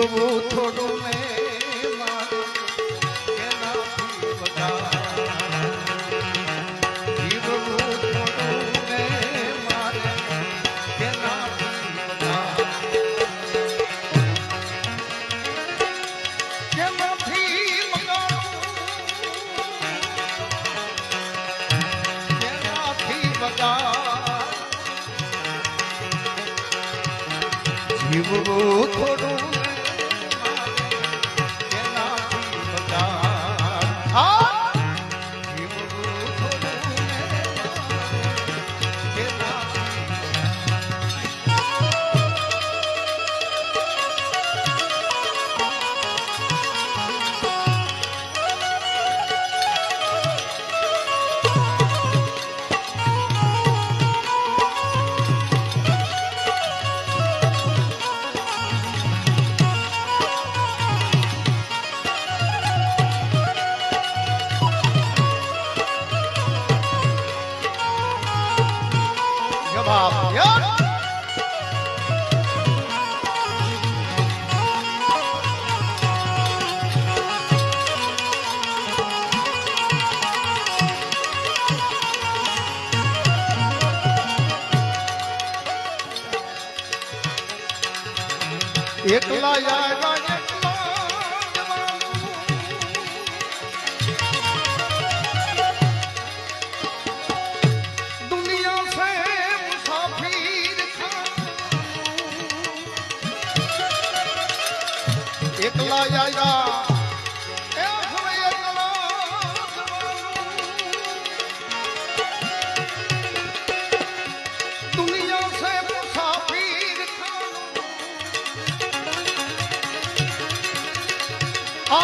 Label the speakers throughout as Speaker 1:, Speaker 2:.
Speaker 1: જીવવું થોડું મેં મારું. એનાથી વધારે એકલા આવ્યા એકલા આવ્યા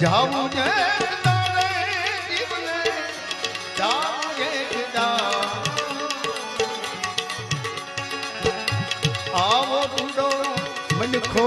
Speaker 1: જાવું જે આવો ડુડો મનખો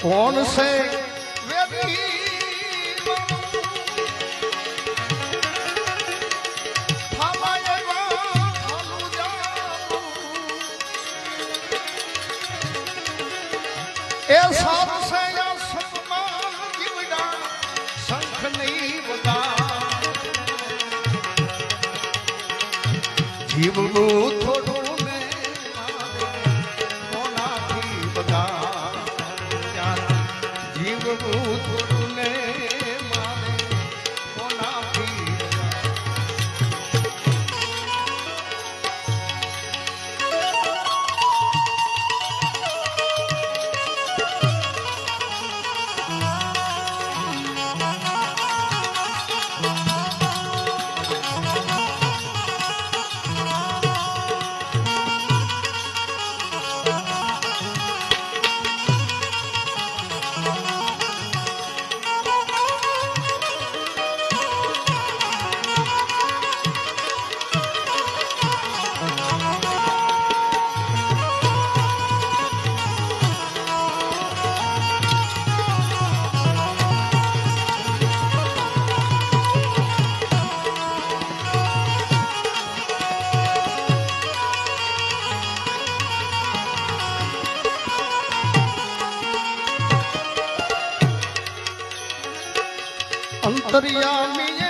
Speaker 1: કોણ છે એ સાધુ સૈયા સતમાં જીવડા શંખ નહીં બધા જીવનું અંતરિયામીએ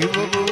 Speaker 1: ಶಿವವು